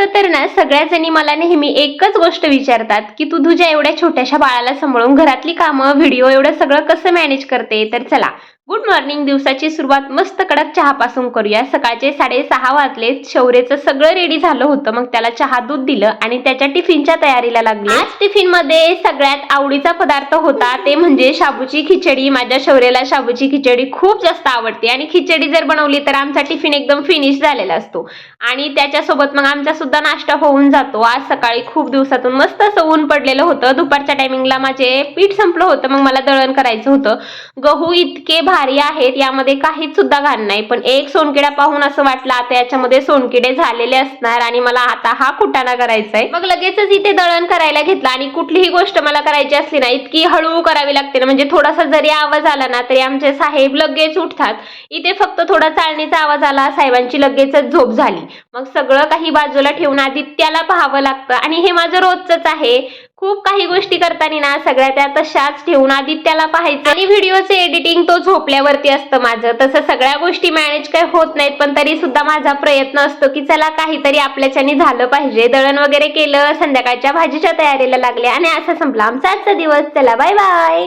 तसं तर ना सगळ्या जणी मला नेहमी एकच गोष्ट विचारतात की तू तुझ्या एवढ्या छोट्याशा बाळाला सांभाळून घरातली कामं व्हिडिओ एवढं सगळं कसं मॅनेज करते? तर चला गुड मॉर्निंग दिवसाची सुरुवात मस्त कडक चहापासून करूया. सकाळचे साडेसहा वाजले. शौर्यचं सगळं रेडी झालं होतं. मग त्याला चहा दूध दिलं आणि त्याच्या टिफिनच्या तयारीला लागली. आज टिफिनमध्ये सगळ्यात आवडीचा पदार्थ होता ते म्हणजे शाबूची खिचडी. माझ्या शौर्याला शाबूची खिचडी खूप जास्त आवडते. आणि खिचडी जर बनवली तर आमचा टिफिन एकदम फिनिश झालेला असतो. आणि त्याच्यासोबत मग आमचा सुद्धा नाश्ता होऊन जातो. आज सकाळी खूप दिवसातून मस्त असं ऊन पडलेलं होतं. दुपारच्या टायमिंगला माझे पीठ संपलं होतं. मग मला दळण करायचं होतं. गहू इतके भार आहेत यामध्ये काहीच सुद्धा घाण नाही. पण एक सोनकिडा पाहून असं वाटलं आता याच्यामध्ये सोनकिडे झालेले असणार आणि मला आता हा कुटाणा करायचा आहे मग लगेचच इथे दळण करायला घेतलं आणि कुठलीही गोष्ट मला करायची असली ना इतकी हळू करावी लागते ना. म्हणजे थोडासा जरी आवाज आला ना तरी आमचे साहेब लगेच उठतात. इथे फक्त थोडा चाळणीचा आवाज आला साहेबांची लगेचच झोप झाली. मग सगळं काही बाजूला ठेवून आदित्याला पाहावं लागतं. आणि हे माझं रोजच आहे. खूप काही गोष्टी करताना ना सगळ्या त्या तशाच ठेवून आदित्याला पाहायचं. आणि व्हिडिओचे एडिटिंग तो झोपल्यावरती असतं माझं. तसं सगळ्या गोष्टी मॅनेज काय होत नाहीत पण तरी सुद्धा माझा प्रयत्न असतो की चला काहीतरी आपल्याच्यानी झालं पाहिजे. दळण वगैरे केलं संध्याकाळच्या भाजीच्या तयारीला लागले आणि असं संपला आमचा आजचा दिवस. चला बाय बाय